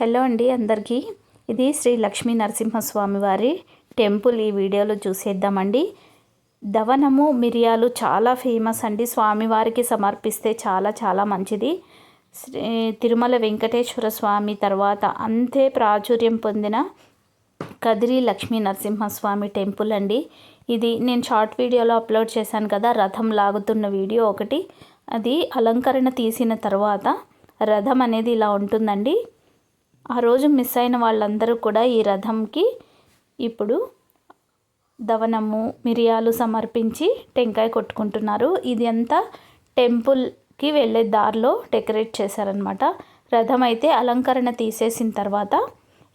Hello అండి అందరికీ. ఇది శ్రీ లక్ష్మీ నరసింహస్వామి వారి టెంపుల్. ఈ వీడియోలో చూసేద్దామండి. దవనము మిరియాలు చాలా ఫేమస్ అండి. స్వామివారికి సమర్పిస్తే చాలా చాలా మంచిది. శ్రీ తిరుమల వెంకటేశ్వర స్వామి తర్వాత అంతే ప్రాచుర్యం పొందిన కదిరి లక్ష్మీ నరసింహస్వామి టెంపుల్ అండి. ఇది నేను షార్ట్ వీడియోలో అప్లోడ్ చేశాను కదా రథం లాగుతున్న వీడియో ఒకటి. అది అలంకరణ తీసిన తర్వాత రథం అనేది ఇలా ఉంటుందండి. ఆ రోజు మిస్ అయిన వాళ్ళందరూ కూడా ఈ రథంకి ఇప్పుడు దవనము మిరియాలు సమర్పించి టెంకాయ కొట్టుకుంటున్నారు. ఇది అంతా టెంపుల్కి వెళ్ళే దారిలో డెకరేట్ చేశారనమాట రథం అయితే అలంకరణ తీసేసిన తర్వాత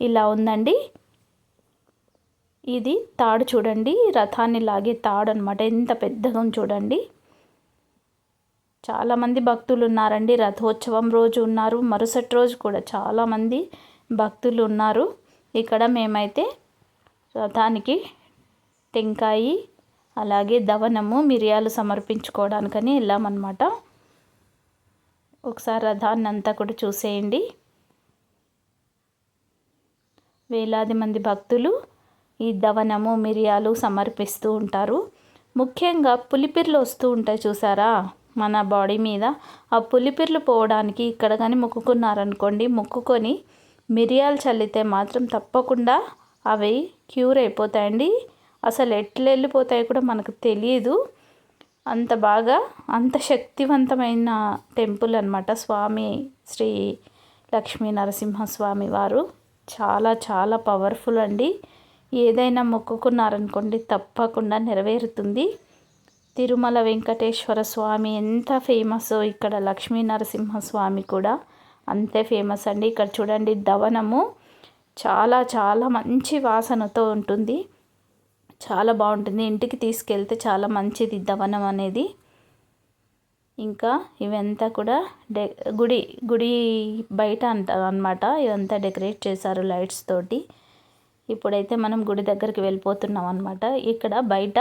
ఇలా ఉందండి. ఇది తాడు చూడండి రథాన్ని లాగే తాడు అనమాట ఎంత పెద్దగా చూడండి. చాలామంది భక్తులు ఉన్నారండి రథోత్సవం రోజు ఉన్నారు. మరుసటి రోజు కూడా చాలామంది భక్తులు ఉన్నారు. ఇక్కడ మేమైతే రథానికి టెంకాయి అలాగే దవనము మిరియాలు సమర్పించుకోవడానికని వెళ్ళామన్నమాట. ఒకసారి రథాన్ని అంతా కూడా చూసేయండి. వేలాది మంది భక్తులు ఈ దవనము మిరియాలు సమర్పిస్తూ ఉంటారు. ముఖ్యంగా పులిపిర్లు వస్తూ ఉంటాయి చూసారా? మన బాడీ మీద ఆ పులిపిర్లు పోవడానికి ఇక్కడ కానీ మొక్కుకున్నారనుకోండి మొక్కుకొని మిరియాలు చల్లితే మాత్రం తప్పకుండా అవి క్యూర్ అయిపోతాయండి. అసలు ఎట్లా వెళ్ళిపోతాయో కూడా మనకు తెలియదు అంత బాగా అంత శక్తివంతమైన టెంపుల్ అనమాట స్వామి శ్రీ లక్ష్మీ నరసింహస్వామి వారు. చాలా చాలా పవర్ఫుల్ అండి. ఏదైనా మొక్కుకున్నారనుకోండి తప్పకుండా నెరవేరుతుంది. తిరుమల వెంకటేశ్వర స్వామి ఎంత ఫేమస్ ఇక్కడ లక్ష్మీ నరసింహస్వామి కూడా అంతే ఫేమస్ అండి. ఇక్కడ చూడండి దవనము. చాలా చాలా మంచి వాసనతో ఉంటుంది. చాలా బాగుంటుంది. ఇంటికి తీసుకెళ్తే చాలా మంచిది దవనం అనేది. ఇంకా ఇవంతా కూడా డె గుడి గుడి బయట అంటారు అనమాట ఇదంతా డెకరేట్ చేశారు లైట్స్ తోటి. ఇప్పుడైతే మనం గుడి దగ్గరికి వెళ్ళిపోతున్నాం అనమాట ఇక్కడ బయట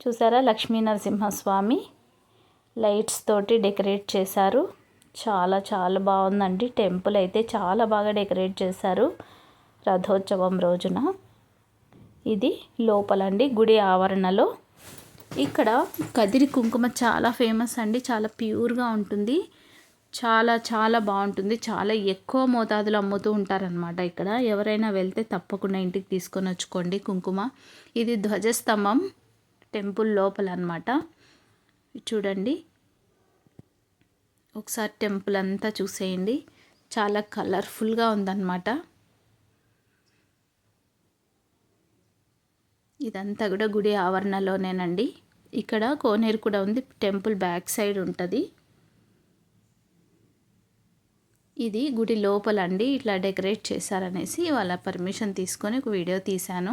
చూసారా? లక్ష్మీ నరసింహస్వామి లైట్స్ తోటి డెకరేట్ చేశారు. చాలా చాలా బాగుందండి. టెంపుల్ అయితే చాలా బాగా డెకరేట్ చేశారు రథోత్సవం రోజున. ఇది లోపలండి గుడి ఆవరణలో. ఇక్కడ కదిరి కుంకుమ చాలా ఫేమస్ అండి. చాలా ప్యూర్గా ఉంటుంది. చాలా చాలా బాగుంటుంది. చాలా ఎక్కువ మోతాదులో అమ్ముతూ ఉంటారనమాట ఇక్కడ. ఎవరైనా వెళ్తే తప్పకుండా ఇంటికి తీసుకొని వచ్చుకోండి కుంకుమ. ఇది ధ్వజస్తంభం. టెంపుల్ లోపల అనమాట చూడండి. ఒకసారి టెంపుల్ అంతా చూసేయండి. చాలా కలర్ఫుల్గా ఉందన్నమాట ఇదంతా కూడా గుడి ఆవరణలోనేనండి. ఇక్కడ కోనేరు కూడా ఉంది. టెంపుల్ బ్యాక్ సైడ్ ఉంటుంది. ఇది గుడి లోపల అండి ఇట్లా డెకరేట్ చేశారనేసి వాళ్ళ పర్మిషన్ తీసుకొని ఒక వీడియో తీశాను.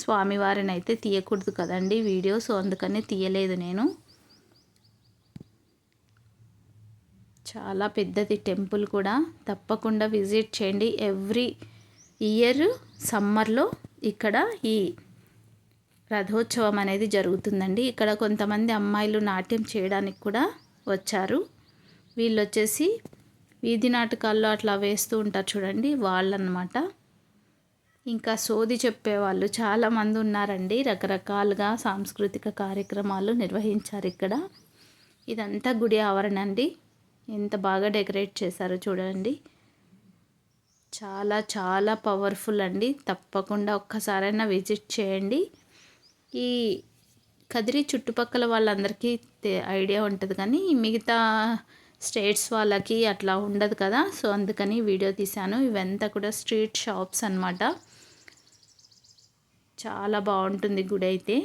స్వామివారిని అయితే తీయకూడదు కదండి వీడియో సో అందుకని తీయలేదు నేను. చాలా పెద్దది టెంపుల్ కూడా. తప్పకుండా విజిట్ చేయండి. ఎవ్రీ ఇయర్ సమ్మర్లో ఇక్కడ ఈ రథోత్సవం అనేది జరుగుతుందండి. ఇక్కడ కొంతమంది అమ్మాయిలు నాట్యం చేయడానికి కూడా వచ్చారు. వీళ్ళు వచ్చేసి వీధి నాటకాల్లో అట్లా వేస్తూ ఉంటారు చూడండి వాళ్ళనమాట ఇంకా సోది చెప్పేవాళ్ళు చాలామంది ఉన్నారండి. రకరకాలుగా సాంస్కృతిక కార్యక్రమాలు నిర్వహించారు ఇక్కడ. ఇదంతా గుడి ఆవరణ అండి. ఎంత బాగా డెకరేట్ చేశారో చూడండి. చాలా చాలా పవర్ఫుల్ అండి. తప్పకుండా ఒక్కసారైనా విజిట్ చేయండి. ఈ కదిరి చుట్టుపక్కల వాళ్ళందరికీ ఐడియా ఉంటుంది కానీ మిగతా స్టేట్స్ వాళ్ళకి అట్లా ఉండదు కదా. సో అందుకని వీడియో తీశాను. ఇవంతా కూడా స్ట్రీట్ షాప్స్ అనమాట చాలా బాగుంటుంది గుడి అయితే.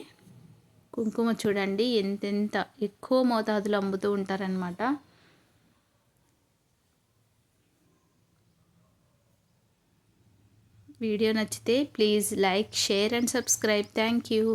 కుంకుమ చూడండి ఎంతెంత ఎక్కువ మోతాదులో అమ్ముతూ ఉంటారనమాట వీడియో నచ్చితే please like share and subscribe. Thank you.